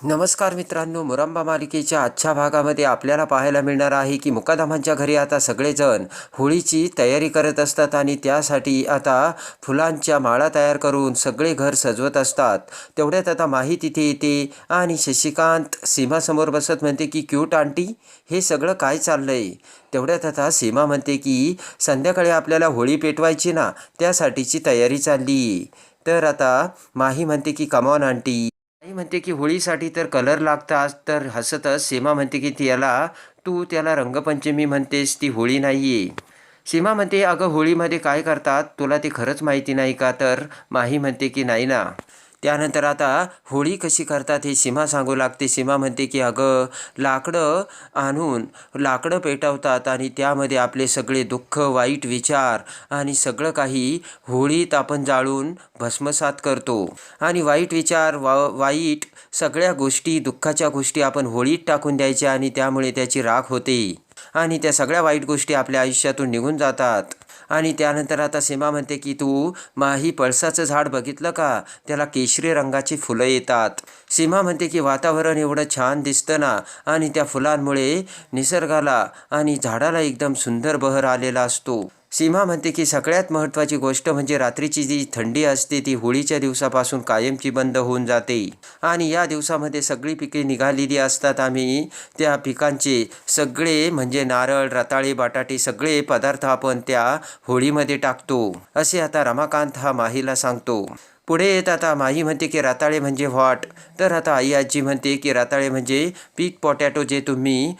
नमस्कार मित्रांनो मुरंबा मालिकेच्या आजच्या भागामध्ये आपल्याला पाहायला मिळणार आहे की मुकादमांच्या घरी आता सगळेजण होळीची तयारी करत असतात आणि त्यासाठी आता फुलांच्या माळा तयार करून सगळे घर सजवत असतात. तेवढ्यात आता माही तिथे येते आणि शशिकांत सीमासमोर बसत म्हणते की क्यूट आंटी हे सगळं काय चाललंय? तेवढ्यात आता सीमा म्हणते की संध्याकाळी आपल्याला होळी पेटवायची ना त्यासाठीची तयारी चालली. तर आता माही म्हणते की कमॉन आंटी. आई म्हणते की होळीसाठी तर कलर लागतात तर हसतच सीमा म्हणते की त्याला तू त्याला रंगपंचमी म्हणतेस ती होळी नाही आहे सीमा म्हणते अगं होळीमध्ये काय करतात? तुला ते खरंच माहिती नाही का तर? माही म्हणते की नाही ना. त्यानंतर आता होळी कशी करतात हे सीमा सांगू लागते. सीमा म्हणते की अगं लाकडं आणून लाकडं पेटवतात आणि त्यामध्ये आपले सगळे दुःख वाईट विचार आणि सगळं काही होळीत आपण जाळून भस्मसात करतो. आणि वाईट विचार वा वाईट सगळ्या गोष्टी दुःखाच्या गोष्टी आपण होळीत टाकून द्यायच्या आणि त्यामुळे त्याची राख होते. आणि त्या सगळ्या वाईट गोष्टी आपल्या आयुष्यातून निघून जातात. आणि त्यानंतर आता सीमा म्हणते की तू माही पळसाचं झाड बघितलं का? त्याला केशरी रंगाची फुलं येतात. सीमा म्हणते की वातावरण एवढं छान दिसतं ना आणि त्या फुलांमुळे निसर्गाला आणि झाडाला एकदम सुंदर बहर आलेला असतो. सीमा म्हणते की सगळ्यात महत्त्वाची गोष्ट म्हणजे रात्रीची जी थंडी असते ती होळीच्या दिवसापासून कायमची बंद होऊन जाते. आणि या दिवसामध्ये सगळी पिके निघालेली असतात. आम्ही त्या पिकांचे सगळे म्हणजे नारळ रताळे बटाटे सगळे पदार्थ आपण त्या होळीमध्ये टाकतो. असे आता रमाकांत हा माहीला सांगतो. पुढे येत आता माही म्हणते की रताळे म्हणजे व्हॉट? तर आता आई आजी म्हणते की रताळे म्हणजे पीक पोटॅटो जे तुम्ही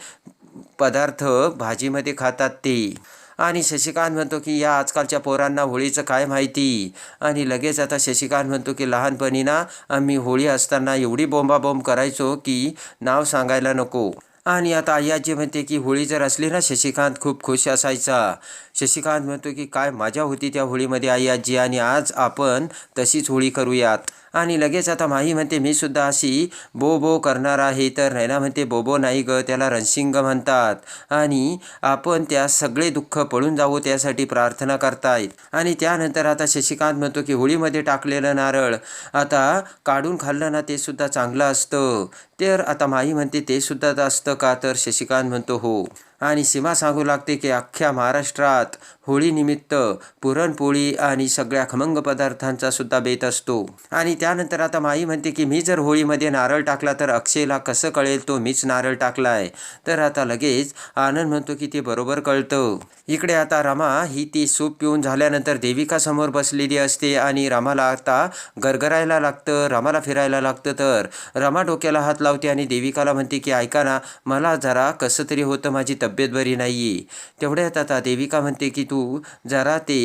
पदार्थ भाजीमध्ये खातात ते. आणि शशिकांत म्हणतो की या आजकालच्या पोरांना होळीचं काय माहिती? आणि लगेच आता शशिकांत म्हणतो की लहानपणी ना आम्ही होळी असताना एवढी बोंबाबोंब करायचो की नाव सांगायला नको. आणि आता आयाजी म्हणते की होळी जर असली ना शशिकांत खूप खुश असायचा. शशिकांत म्हणतो की काय मजा होती त्या होळीमध्ये आई आणि आज आपण तशीच होळी करूयात. आणि लगेच आता माही म्हणते मी सुद्धा अशी बो बो करणार आहे. तर नैना म्हणते बोबो नाही ग त्याला रणसिंग म्हणतात. आणि आपण त्या सगळे दुःख पळून जावो त्यासाठी प्रार्थना करतायत. आणि त्यानंतर आता शशिकांत म्हणतो की होळीमध्ये टाकलेलं नारळ आता काढून खाल्लं ना ते सुद्धा चांगलं असतं. तर आता माही म्हणते ते सुद्धा असतं का? तर शशिकांत म्हणतो हो. आणि सीमा सांगू लागते की अख्ख्या महाराष्ट्रात होळीनिमित्त पुरणपोळी आणि सगळ्या खमंग पदार्थांचा सुद्धा बेत असतो. आणि त्यानंतर आता माई म्हणते की मी जर होळीमध्ये नारळ टाकला तर अक्षयला कसं कळेल? तो मीच नारळ टाकलाय. तर आता लगेच आनंद म्हणतो की ते बरोबर कळतं. इकडे आता रमा ही ती सूप पिऊन झाल्यानंतर देविका समोर बसलेली असते आणि रमाला आता गरगरायला लागतं रमाला फिरायला लागतं. तर रमा डोक्याला हात लावते आणि देविकाला म्हणते की ऐका ना मला जरा कसं तरी होतं माझी तब्येत बरी नाही आहे तेवढ्यात आता देविका म्हणते की तू जरा ते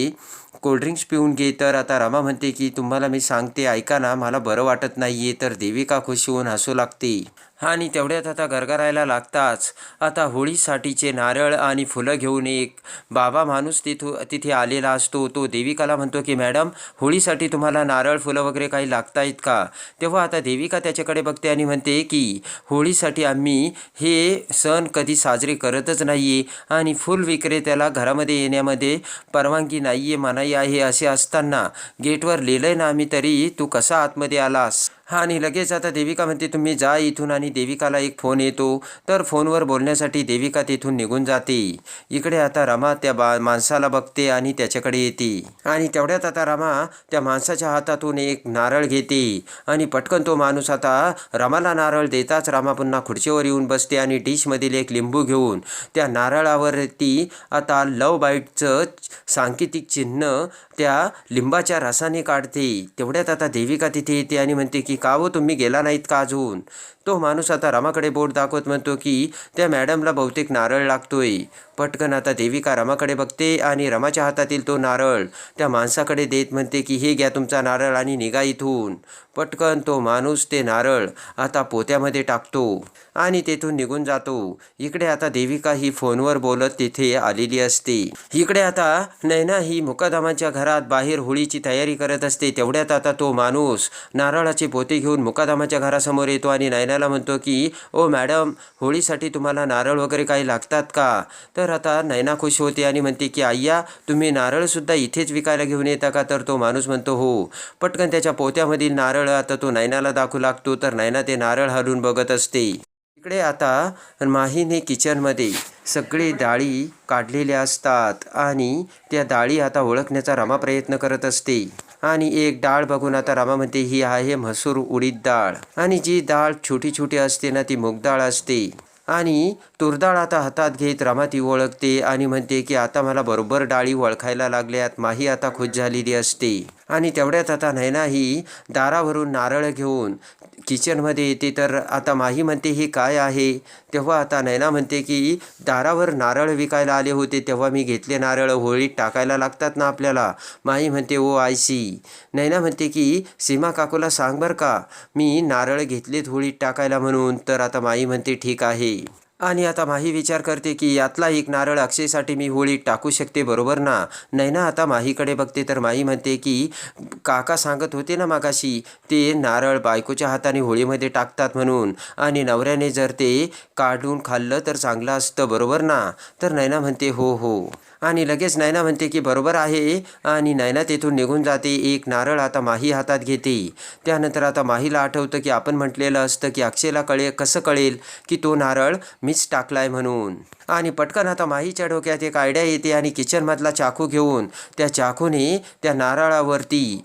कोल्ड्रिंक्स पिऊन घे. तर आता रमा म्हणते की तुम्हाला मी सांगते ऐका ना मला बरं वाटत नाही आहे तर देविका खुशी होऊन हसू लागते. आणि तेवढ्यात आता गरगरायला लागताच. आता होळीसाठीचे नारळ आणि फुलं घेऊन एक बाबा माणूस तिथू तिथे आलेला असतो. तो देविकाला म्हणतो की मॅडम होळीसाठी तुम्हाला नारळ फुलं वगैरे काही लागतायत का? तेव्हा आता देविका त्याच्याकडे बघते आणि म्हणते की होळीसाठी आम्ही हे सण कधी साजरे करतच नाही आहे आणि फुल विक्रेत्याला घरामध्ये येण्यामध्ये परवानगी नाही आहे मनाई आहे असे असताना गेटवर लिहिलंय ना आम्ही तरी तू कसा आतमध्ये आलास? आणि लगेच आता देविका म्हणते तुम्ही जा इथून आणि देविकाला एक फोन येतो. तर फोनवर बोलण्यासाठी देविका तिथून निघून जाते. इकडे आता रमा त्या बा माणसाला बघते आणि त्याच्याकडे येते. आणि तेवढ्यात आता रमा त्या माणसाच्या हातातून एक नारळ घेते. आणि पटकन तो माणूस आता रमाला नारळ देताच रामा पुन्हा खुर्चीवर येऊन बसते आणि डिशमधील एक लिंबू घेऊन त्या नारळावरती आता लव बाईटचं सांकेतिक चिन्ह त्या लिंबाच्या रसाने काढते. तेवढ्यात आता देविका तिथे येते आणि म्हणते की का हो तुम्ही गेला नाहीत का अजून? तो माणूस आता रमाकडे बोट दाखवत म्हणतो की त्या मॅडमला बहुतेक नारळ लागतोय. पटकन आता देविका रमाकडे बघते आणि रमाच्या हातातील तो नारळ त्या माणसाकडे देत म्हणते की हे घ्या तुमचा नारळ आणि निघा इथून. पटकन तो माणूस ते नारळ आता पोत्यामध्ये टाकतो आणि तेथून निघून जातो. इकडे आता देविका ही फोनवर बोलत तिथे आलेली असते. इकडे आता नैना ही मुकादमाच्या घरात बाहेर होळीची तयारी करत असते. तेवढ्यात आता तो माणूस नारळाचे पोते घेऊन मुकादामाच्या घरासमोर येतो आणि नैना नयनाला म्हणतो की ओ मॅडम होळीसाठी तुम्हाला नारळ वगैरे काही लागतात का? तर आता नैना खुश होते आणि म्हणते की आय्या तुम्ही नारळसुद्धा इथेच विकायला घेऊन येता का? तर तो माणूस म्हणतो हो. पटकन त्याच्या पोत्यामधील नारळ आता तो नैनाला दाखवू लागतो तर नैना ते नारळ हलून बघत असते. इकडे आता माहीने किचनमध्ये सगळे डाळी काढलेल्या असतात आणि त्या डाळी आता ओळखण्याचा रमा प्रयत्न करत असते. आणि एक डाळ बघून आता रामा म्हणते ही आहे म्हसूर उडीद डाळ. आणि जी डाळ छोटी छोटी असते ना ती मूग डाळ असते. आणि तुरडाळ आता हातात घेत रामा ती ओळखते आणि म्हणते की आता मला बरोबर डाळी ओळखायला लागल्यात. माही आता खुश झालेली असते. आणि तेवढ्यात आता नैना ही दारावरून नारळ घेऊन किचनमध्ये येते. तर आता माही म्हणते ही काय आहे? तेव्हा आता नैना म्हणते की दारावर नारळ विकायला आले होते तेव्हा मी घेतले नारळ होळीत टाकायला लागतात ना आपल्याला? माही म्हणते ओ आयसी नैना म्हणते की सीमा काकूला सांग बरं का मी नारळ घेतलेत होळीत टाकायला म्हणून. तर आता माई म्हणते ठीक आहे. आणि आता माही विचार करते की यातला एक नारळ अक्षयसाठी मी होळीत टाकू शकते बरोबर ना? नैना आता माहीकडे बघते तर माही म्हणते की काका सांगत होते ना मागाशी ते नारळ बायकोच्या हाताने होळीमध्ये टाकतात म्हणून. आणि नवऱ्याने जर ते काढून खाल्लं तर चांगलं असतं बरोबर ना? तर नैना म्हणते हो हो. आणि लगेच नैना म्हणते की बरोबर आहे. आणि नैना तेथून निघून जाते. एक नारळ आता माही हातात घेते. त्यानंतर आता माहीला आठवतं की आपण म्हटलेलं असतं की अक्षयला कळे कसं कळेल की तो नारळ मीच टाकलाय म्हणून. आणि पटकन आता माहीच्या डोक्यात एक आयडिया येते आणि किचनमधला चाकू घेऊन त्या चाकूने त्या नारळावरती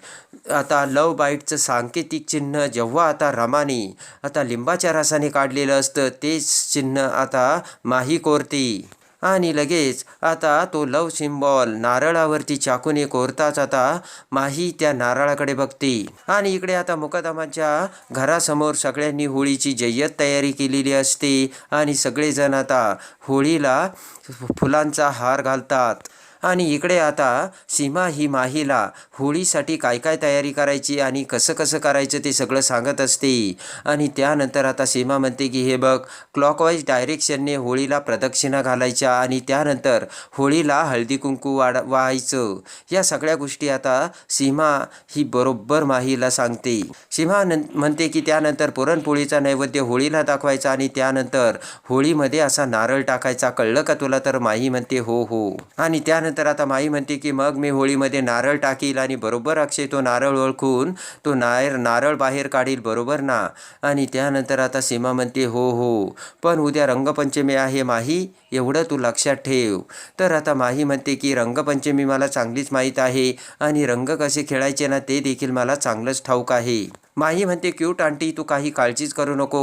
आता लव बाईटचं सांकेतिक चिन्ह जेव्हा आता रमाने आता लिंबाच्या रसाने काढलेलं असतं तेच चिन्ह आता माही कोरते. आणि लगेच आता तो लव सिम्बॉल नारळावरती चाकूने कोरताच आता माही त्या नारळाकडे बघते. आणि इकडे आता मुकादमाच्या घरासमोर सगळ्यांनी होळीची जय्यत तयारी केलेली असते. आणि सगळेजण आता होळीला फुलांचा हार घालतात. आणि इकडे आता सीमा ही माहीला होळीसाठी काय काय तयारी करायची आणि कसं कसं करायचं ते सगळं सांगत असते. आणि त्यानंतर आता सीमा म्हणते की हे बघ क्लॉकवाईज डायरेक्शनने होळीला प्रदक्षिणा घालायच्या आणि त्यानंतर होळीला हळदी कुंकू वाढ व्हायचं. या सगळ्या गोष्टी आता सीमा ही बरोबर माहीला सांगते. सीमा म्हणते की त्यानंतर पुरणपोळीचा नैवेद्य होळीला दाखवायचा आणि त्यानंतर होळीमध्ये असा नारळ टाकायचा. कळलं का तुला? तर माही म्हणते हो हो. आणि त्यानंतर आता माई म्हणते की मग मी होळीमध्ये नारळ टाकील आणि बरोबर अक्षय तो नारळ ओळखून तो नायर नारळ बाहेर काढील बरोबर ना? आणि त्यानंतर आता सीमा म्हणते हो हो पण उद्या रंगपंचमी आहे माही. एवढं तू लक्षात ठेव. तर आता माही म्हणते की रंगपंचमी मला चांगलीच माहीत आहे आणि रंग कसे खेळायचे ना ते देखील मला चांगलंच ठाऊक आहे. माही म्हणते क्यूट आंटी तू काही काळजीच करू नको.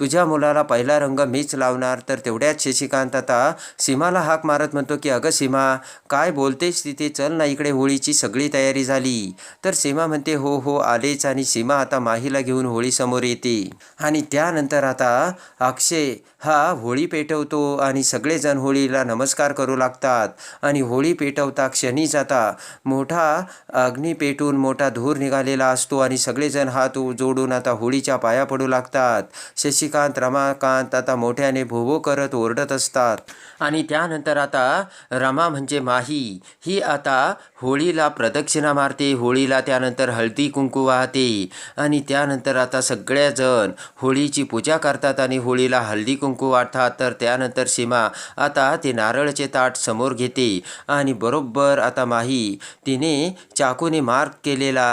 तुझ्या मुलाला पहिला रंग मीच लावणार. तर तेवढ्याच शशिकांत आता सीमाला हाक मारत म्हणतो की अगं सीमा काय बोलतेस तिथे? चल ना इकडे होळीची सगळी तयारी झाली. तर सीमा म्हणते हो हो आलेच. आणि सीमा आता माहीला घेऊन होळीसमोर येते. आणि त्यानंतर आता अक्षय हा होळी पेटवतो आणि सगळेजण होळीला नमस्कार करू लागतात आणि होळी पेटवता क्षणीच आता मोठा अग्नी पेटून मोठा धूर निघालेला असतो आणि सगळेजण हात जोडून आता होळीच्या पाया पडू लागतात. शशिकांत रमाकांत आता मोठ्याने भोभो करत ओरडत असतात. आणि त्यानंतर आता रमा म्हणजे माही. ही आता होळीला प्रदक्षिणा मारते. होळीला त्यानंतर हळदी कुंकू वाहते. आणि त्यानंतर आता सगळ्याजण होळीची पूजा करतात आणि होळीला हळदी कुंकू वाटतात तर त्यानंतर सीमा आता ते नारळचे ताट समोर घेते. आणि बरोबर आता माही तिने चाकूने मार्क केलेला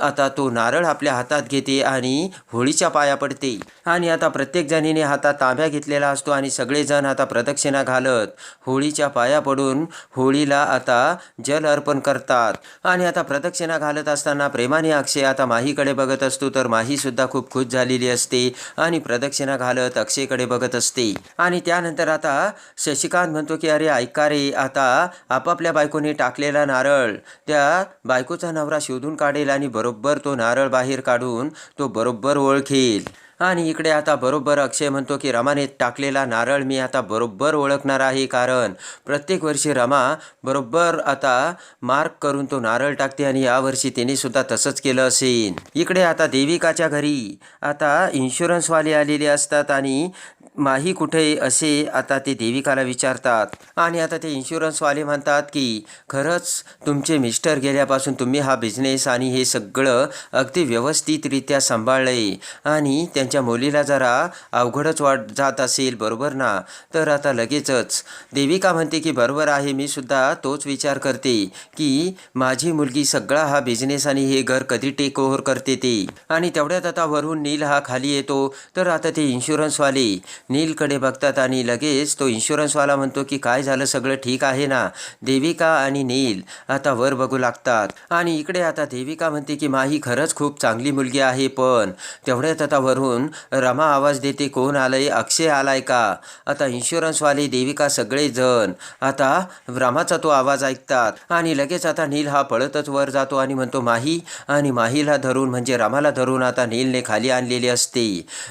आता तो नारळ आपल्या हातात घेते आणि होळीच्या पाया पडते. आणि आता प्रत्येक जणीने हातात तांब्या घेतलेला असतो आणि सगळेजण आता प्रदक्षिणा घालत होळीच्या पाया पडून होळीला आता जल अर्पण करतात. आणि आता प्रदक्षिणा घालत असताना प्रेमाने अक्षय आता माहीकडे बघत असतो तर माहीसुद्धा खूप खुश झालेली असते आणि प्रदक्षिणा घालत अक्षयकडे बघत असते. आणि त्यानंतर आता शशिकांत म्हणतो की अरे ऐका रे आता आपापल्या बायकोने टाकलेला नारळ त्या बायकोचा नवरा शोधून काढेल आणि बरोबर बरोबर तो नारळ बाहेर काढून तो बरोबर ओळखेल. आणि इकडे आता बरोबर अक्षय म्हणतो की रमाने टाकलेला नारळ मी आता बरोबर ओळखणार आहे कारण प्रत्येक वर्षी रमा बरोबर आता मार्क करून तो नारळ टाकते आणि यावर्षी तिने सुद्धा तसंच केलं असेल. इकडे आता देविकाच्या घरी आता इन्शुरन्सवाले आलेले असतात आणि माही कुठे असे आता ते देविकाला विचारतात. आणि आता ते इन्शुरन्सवाले म्हणतात की खरंच तुमचे मिस्टर गेल्यापासून तुम्ही हा बिझनेस आणि हे सगळं अगदी व्यवस्थितरित्या सांभाळलंय. आणि त्यांच्या त्यांच्या मुलीला जरा अवघडच वाट जात असेल बरोबर ना? तर आता लगेचच. देविका म्हणते की बरोबर आहे मी सुद्धा तोच विचार करते की माझी मुलगी सगळा हा बिझनेस आणि हे घर कधी टेक ओव्हर करते ते? आणि तेवढ्यात आता वरून नील हा खाली येतो. तर आता ते इन्शुरन्सवाले नीलकडे बघतात आणि लगेच तो इन्शुरन्सवाला म्हणतो की काय झालं? सगळं ठीक आहे ना? देविका आणि नील आता वर बघू लागतात. आणि इकडे आता देविका म्हणते की माही खरंच खूप चांगली मुलगी आहे पण तेवढ्यात आता वरून रमा आवाज देते कोण आलंय? अक्षय आलाय का? आता इन्शुरन्सवाले देविका सगळेजण आता रमाचा तो आवाज ऐकतात आणि लगेच आता नील हा पळतच वर जातो आणि म्हणतो माही आणि माहीला धरून म्हणजे रमाला धरून आता नीलने खाली आणलेली असते.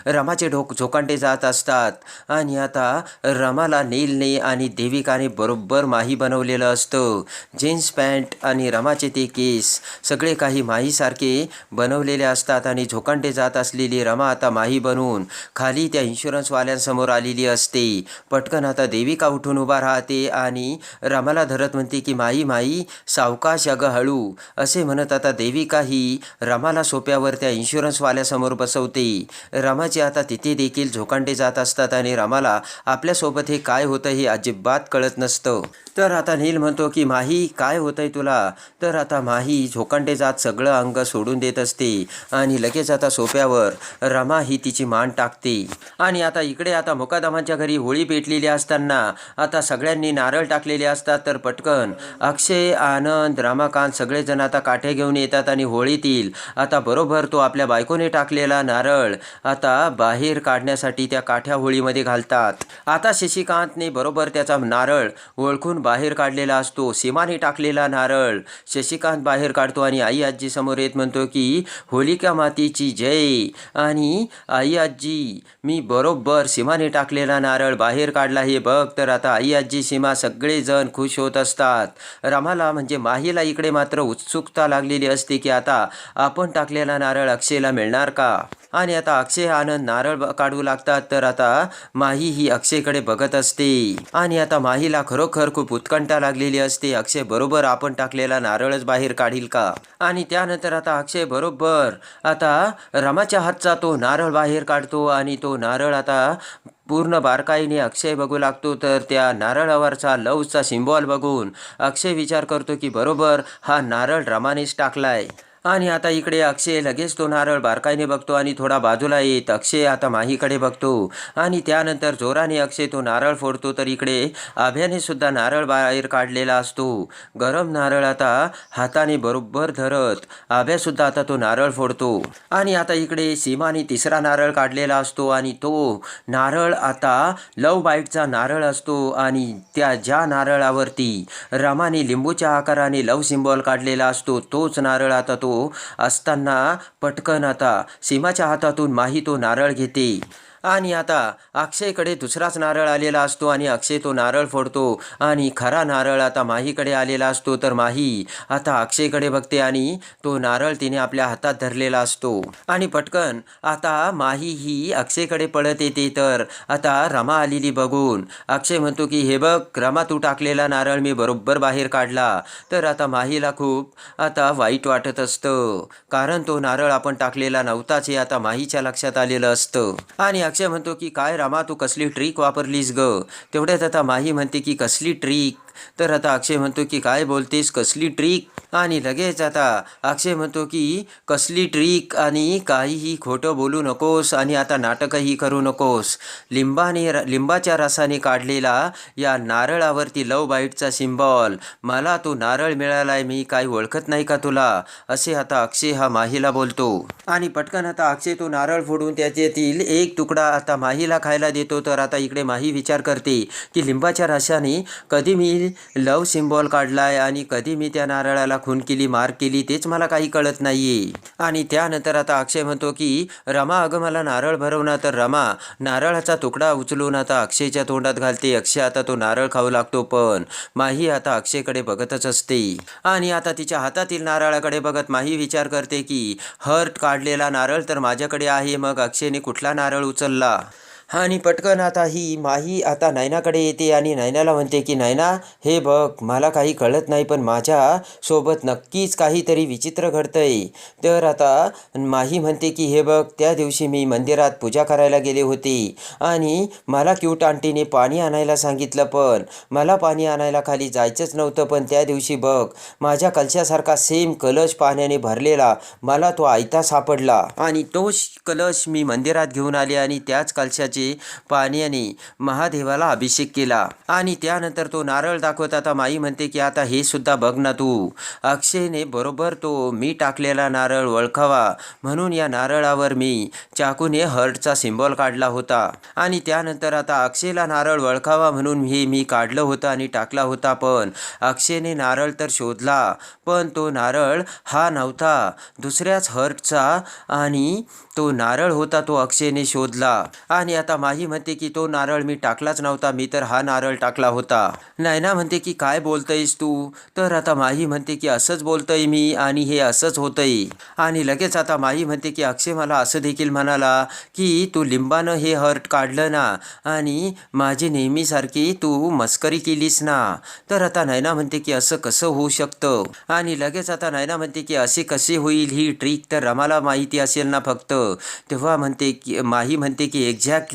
रमाचे ढोक झोकांडे जात असतात. आणि आता रमाला नीलने आणि देविकाने बरोबर माही बनवलेलं असतं. जीन्स पॅन्ट आणि रमाचे ते केस सगळे काही माहीसारखे बनवलेले असतात आणि झोकांडे जात असलेली रमा आता माही बनून खाली त्या इन्शुरन्सवाल्यांसमोर आलेली असते. पटकन आता देविका उठून उभा राहते आणि रमाला धरत म्हणते की माई माई सावकाश अगं हळू असे म्हणत आता देविका ही रमाला सोप्यावर त्या इन्शुरन्सवाल्यासमोर बसवते. रमाचे आता तिथे देखील झोकांडे जात असतात आणि रामाला आपल्यासोबत हे काय होतं हे अजिबात कळत नसतं. तर आता नील म्हणतो की माही काय होतंय तुला? तर आता माही झोकांडे जात सगळं अंग सोडून देत असते आणि लगेच आता सोप्यावर रमा ही तिची मान टाकते. आणि आता इकडे आता मुकादमांच्या घरी होळी पेटलेली असताना आता सगळ्यांनी नारळ टाकलेले असतात. तर पटकन अक्षय आनंद रामाकांत सगळेजण आता काठे घेऊन येतात आणि होळीतील आता बरोबर तो आपल्या बायकोने टाकलेला नारळ आता बाहेर काढण्यासाठी त्या काठ्या होळीमध्ये घालतात. आता शशिकांतने बरोबर त्याचा नारळ ओळखून बाहेर काढलेला असतो. सीमाने टाकलेला नारळ. शशिकांत बाहेर काढतो आणि आई आजी समोर येत म्हणतो की होलिका मातीची जय. आणि आई आजी मी बरोबर सीमाने टाकलेला नारळ बाहेर काढला हे बघ. तर आता आई आजी सीमा सगळेजण खुश होत असतात. रमाला म्हणजे माहीला इकडे मात्र उत्सुकता लागलेली असते की आता आपण टाकलेला नारळ अक्षयला मिळणार का? आणि आता अक्षय आनंद नारळ काढू लागतात तर आता माही ही अक्षयकडे बघत असते. आणि आता माहीला खरोखर खूप उत्कंठा लागलेली असते. अक्षय बरोबर आपण टाकलेला नारळच बाहेर काढील का? आणि त्यानंतर आता अक्षय बरोबर आता रमाच्या हातचा तो नारळ बाहेर काढतो आणि तो नारळ आता पूर्ण बारकाईने अक्षय बघू लागतो. तर त्या नारळावरचा लवचा सिम्बॉल बघून अक्षय विचार करतो की बरोबर हा नारळ रमानेच टाकलाय. आणि आता इकडे अक्षय लगेच तो नारळ बारकाईने बघतो आणि थोडा बाजूला येत अक्षय आता माहीकडे बघतो. आणि त्यानंतर जोराने अक्षय तो नारळ फोडतो तर इकडे आभ्याने सुद्धा नारळ बाहेर काढलेला असतो. गरम नारळ आता हाताने बरोबर धरत आभ्यासुद्धा आता तो नारळ फोडतो. आणि आता इकडे सीमाने तिसरा नारळ काढलेला असतो आणि तो नारळ आता लव बाईटचा नारळ असतो आणि त्या ज्या नारळावरती रमाने लिंबूच्या आकाराने लव सिम्बॉल काढलेला असतो तोच नारळ आता तो असताना पटकन आता सीमाच्या हातातून माही तो नारळ घेते. आणि आता अक्षयकडे दुसराच नारळ आलेला असतो आणि अक्षय तो नारळ फोडतो. आणि खरा नारळ आता माहीकडे आलेला असतो तर माही आता अक्षयकडे बघते आणि तो नारळ तिने आपल्या हातात धरलेला असतो. आणि पटकन आता माही ही अक्षयकडे पळत येते तर आता रमा आलेली बघून अक्षय म्हणतो की हे बघ रमा तू टाकलेला नारळ मी बरोबर बाहेर काढला. तर आता माहीला खूप आता वाईट वाटत असतं. कारण तो नारळ आपण टाकलेला नव्हताच हे आता माहीच्या लक्षात आलेलं असतं. आणि अक्षय म्हणतो की काय रामा तू कसली ट्रिक वापरलीस ग? तेवढ्यात आता माही म्हणते की कसली ट्रिक? तर आता अक्षय म्हणतो की काय बोलतेस? कसली ट्रिक आणि लगेच आता अक्षय म्हणतो की कसली ट्रिक आणि काहीही खोटं बोलू नकोस आणि आता नाटकही करू नकोस. लिंबाने लिंबाच्या रसाने काढलेला या नारळावरती लव बाईटचा सिम्बॉल मला तो नारळ मिळालाय मी काही ओळखत नाही का तुला? असे आता अक्षय हा माहीला बोलतो. आणि पटकन आता अक्षय तो नारळ फोडून त्याच्यातील एक तुकडा आता माहीला खायला देतो. तर आता इकडे माही विचार करते की लिंबाच्या रसाने कधी मी लव सिम्बॉल काढलाय आणि कधी मी त्या नारळाला खून केली मार केली तेच मला काही कळत नाहीये. आणि त्यानंतर आता अक्षय म्हणतो की रमा अगं मला नारळ भरवणार तर रमा नारळाचा तुकडा उचलून आता अक्षयच्या तोंडात घालते. अक्षय आता तो नारळ खाऊ लागतो पण माही आता अक्षयकडे बघतच असते. आणि आता तिच्या हातातील नारळाकडे बघत माही विचार करते की हर्ट काढलेला नारळ तर माझ्याकडे आहे. मग अक्षयने कुठला नारळ उचलला? आणि पटकन आता ही माही आता नैनाकडे येते आणि नैनाला म्हणते की नैना हे बघ मला काही कळत नाही पण माझ्या सोबत नक्कीच काहीतरी विचित्र घडतंय. तर आता माही म्हणते की हे बघ त्या दिवशी मी मंदिरात पूजा करायला गेले होते आणि मला क्यूट आंटीने पाणी आणायला सांगितलं पण मला पाणी आणायला खाली जायचंच नव्हतं पण त्या दिवशी बघ माझ्या कलशासारखा सेम कलश पाण्याने भरलेला मला तो आयता सापडला आणि तोच कलश मी मंदिरात घेऊन आले आणि त्याच कलशाचे पाण्याने महादेवाला अभिषेक केला. आणि त्यानंतर तो नारळ दाखवत आता माई म्हणते की आता हे सुद्धा बघ ना तू. अक्षयने बरोबर तो मी टाकलेला नारळ ओळखावा म्हणून या नारळावर मी चाकूने हर्टचा सिम्बॉल काढला होता. आणि त्यानंतर आता अक्षयला नारळ ओळखावा म्हणून हे मी काढलं होतं आणि टाकला होता पण अक्षयने नारळ तर शोधला. पण तो नारळ हा नव्हता. दुसऱ्याच हर्टचा आणि तो नारळ होता तो अक्षयने शोधला. आणि आता माही म्हणते की तो नारळ मी टाकलाच नव्हता मी तर हा नारळ टाकला होता. नैना म्हणते की काय बोलतयस तू? तर आता माही म्हणते की असंच बोलतय मी आणि हे असंच होतंय. आणि लगेच आता माही म्हणते की अक्षय मला असं देखील म्हणाला की तू लिंबानं हे हर्ट काढलं ना आणि माझी नेहमीसारखी तू मस्करी केलीस ना. तर आता नैना म्हणते की असं कसं होऊ शकतं? आणि लगेच आता नैना म्हणते की असे कसे होईल ही ट्रिक तर रमाला माहिती असेल ना फक्त. तेव्हा म्हणते की माही म्हणते की एक्झॅक्टली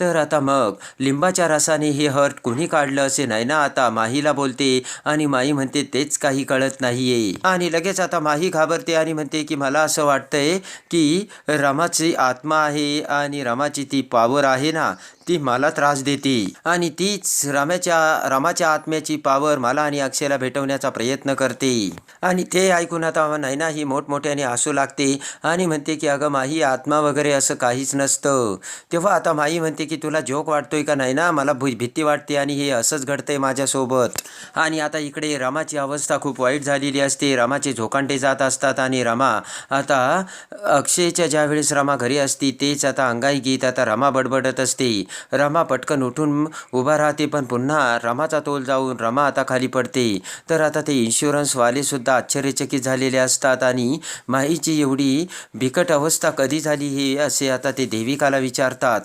तर आता मग लिंबाच्या रसाने हे हर्ट कोणी काढलं असे नैना आता माहीला बोलते आणि माही म्हणते तेच काही कळत नाहीये. आणि लगेच आता माही घाबरते आणि म्हणते की मला असं वाटतंय की रमाची आत्मा आहे आणि रमाची ती पावर आहे ना ती मला त्रास देते. आणि तीच रमाच्या रमाच्या आत्म्याची पावर मला आणि अक्षयला भेटवण्याचा प्रयत्न करते. आणि ते ऐकून आता नैना ही मोठमोठ्याने हसू लागते आणि म्हणते की अगं माही आत्मा वगैरे असं काहीच नसतं. तेव्हा आता माही म्हणते की तुला जोक वाटतोय का नाही ना मला भू भीती वाटते आणि हे असंच घडतंय माझ्यासोबत. आणि आता इकडे रमाची अवस्था खूप वाईट झालेली असते. रमाचे झोकांडे जात असतात आणि रमा आता अक्षयच्या ज्यावेळेस रमा घरी असती तेच आता अंगाई गीत आता रमा बडबडत असते. रमा पटकन उठून उभा राहते पण पुन्हा रमाचा तोल जाऊन रमा आता खाली पडते. तर आता ते इन्शुरन्सवालेसुद्धा आश्चर्यचकित झालेले असतात आणि माईची एवढी बिकट अवस्था कधी झाली हे असे आता ते देविकाला विचारतात.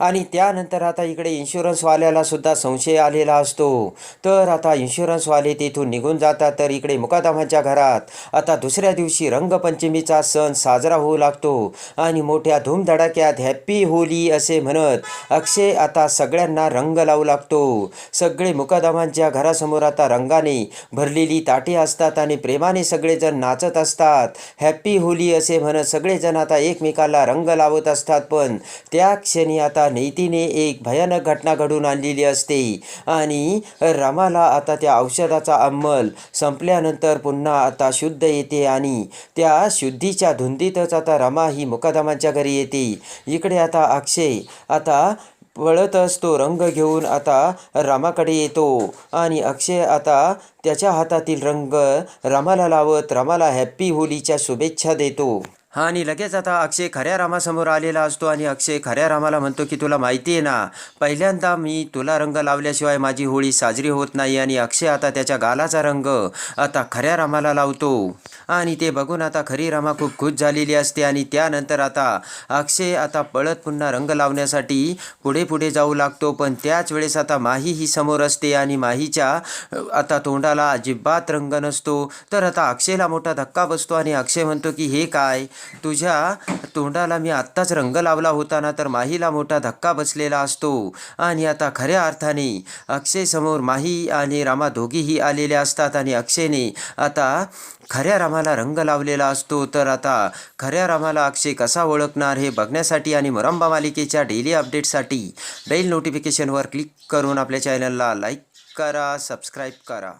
आणि त्यानंतर आता इकडे इन्शुरन्सवाल्याला सुद्धा संशय आलेला असतो. तर आता इन्शुरन्सवाले तिथून निघून जातात तर इकडे मुकादामाच्या घरात. आता दुसऱ्या दिवशी रंगपंचमीचा सण साजरा होऊ लागतो आणि मोठ्या धूमधडाक्यात हॅप्पी होली असे म्हणत अक्षय आता सगळ्यांना रंग लावू लागतो. सगळे मुकादमांच्या घरासमोर आता रंगाने भरलेली ताटे असतात आणि प्रेमाने सगळेजण नाचत असतात. हॅप्पी होली असे म्हणत सगळेजण आता एकमेकाला रंग लावत असतात पण त्या क्षणी आता नीतीने एक भयानक घटना घडून आणलेली असते. आणि रामाला आता त्या औषधाचा अंमल संपल्यानंतर पुन्हा आता शुद्ध येते आणि त्या शुद्धीच्या धुंदीतच आता रमा ही मुकादमांच्या घरी येते. इकडे आता अक्षय आता पळत असतो रंग घेऊन आता रामाकडे येतो आणि अक्षय आता त्याच्या हातातील रंग रामाला लावत रामाला हॅप्पी होलीच्या शुभेच्छा देतो. हा आणि लगेच आता अक्षय खऱ्या रामासमोर आलेला असतो आणि अक्षय खऱ्या रामाला म्हणतो की तुला माहिती आहे ना पहिल्यांदा मी तुला रंग लावल्याशिवाय माझी होळी साजरी होत नाही आणि अक्षय आता त्याच्या गालाचा रंग आता खऱ्या रामाला लावतो. आणि ते बघून आता खरी रमा खूप खुश झालेली असते आणि त्यानंतर आता अक्षय आता पळत पुन्हा रंग लावण्यासाठी पुढे पुढे जाऊ लागतो. पण त्याच वेळेस आता माही ही समोर असते आणि माहीच्या आता तोंडाला अजिबात रंग नसतो. तर आता अक्षयला मोठा धक्का बसतो आणि अक्षय म्हणतो की हे काय? तुझ्या तोंडाला मी आत्ताच रंग लावला होता ना तर माहीला मोठा धक्का बसलेला असतो. आणि आता खऱ्या अर्थाने अक्षयसमोर माही आणि रामा दोघीही आलेले असतात आणि अक्षयने आता खऱ्या रामाला रंग लावलेला असतो. तर आता खऱ्या रामाला अक्षय कसा ओळखणार हे बघण्यासाठी आणि मुरंबा मालिकेच्या डेली अपडेटसाठी बेल नोटिफिकेशनवर क्लिक करून आपल्या चॅनलला लाईक करा सबस्क्राईब करा.